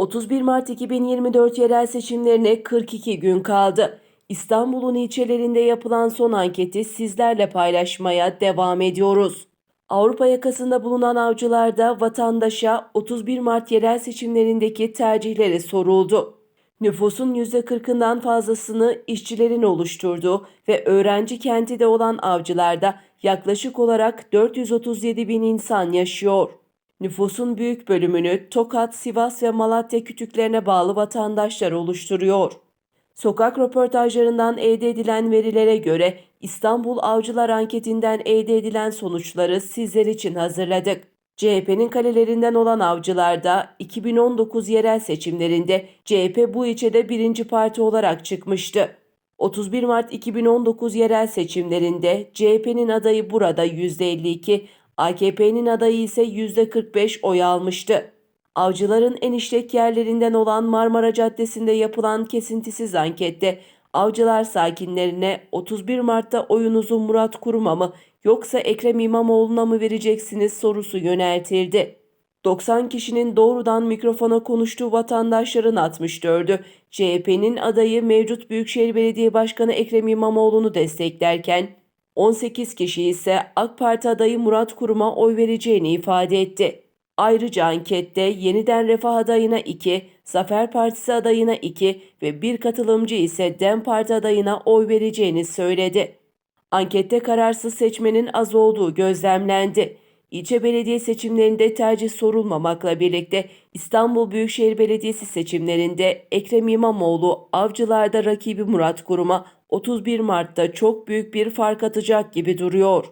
31 Mart 2024 yerel seçimlerine 42 gün kaldı. İstanbul'un ilçelerinde yapılan son anketi sizlerle paylaşmaya devam ediyoruz. Avrupa yakasında bulunan avcılarda vatandaşa 31 Mart yerel seçimlerindeki tercihleri soruldu. Nüfusun %40'ından fazlasını işçilerin oluşturduğu ve öğrenci kenti de olan avcılarda yaklaşık olarak 437 bin insan yaşıyor. Nüfusun büyük bölümünü Tokat, Sivas ve Malatya kütüklerine bağlı vatandaşlar oluşturuyor. Sokak röportajlarından elde edilen verilere göre İstanbul Avcılar Anketi'nden elde edilen sonuçları sizler için hazırladık. CHP'nin kalelerinden olan avcılarda 2019 yerel seçimlerinde CHP bu ilçede birinci parti olarak çıkmıştı. 31 Mart 2019 yerel seçimlerinde CHP'nin adayı burada %52, AKP'nin adayı ise %45 oy almıştı. Avcıların en işlek yerlerinden olan Marmara Caddesi'nde yapılan kesintisiz ankette avcılar sakinlerine 31 Mart'ta oyunuzu Murat Kurum'a mı yoksa Ekrem İmamoğlu'na mı vereceksiniz sorusu yöneltildi. 90 kişinin doğrudan mikrofona konuştuğu vatandaşların 64'ü CHP'nin adayı mevcut Büyükşehir Belediye Başkanı Ekrem İmamoğlu'nu desteklerken 18 kişi ise AK Parti adayı Murat Kurum'a oy vereceğini ifade etti. Ayrıca ankette yeniden Refah adayına 2, Zafer Partisi adayına 2 ve bir katılımcı ise DEM Parti adayına oy vereceğini söyledi. Ankette kararsız seçmenin az olduğu gözlemlendi. İlçe belediye seçimlerinde tercih sorulmamakla birlikte İstanbul Büyükşehir Belediyesi seçimlerinde Ekrem İmamoğlu avcılarda rakibi Murat Kurum'a 31 Mart'ta çok büyük bir fark atacak gibi duruyor.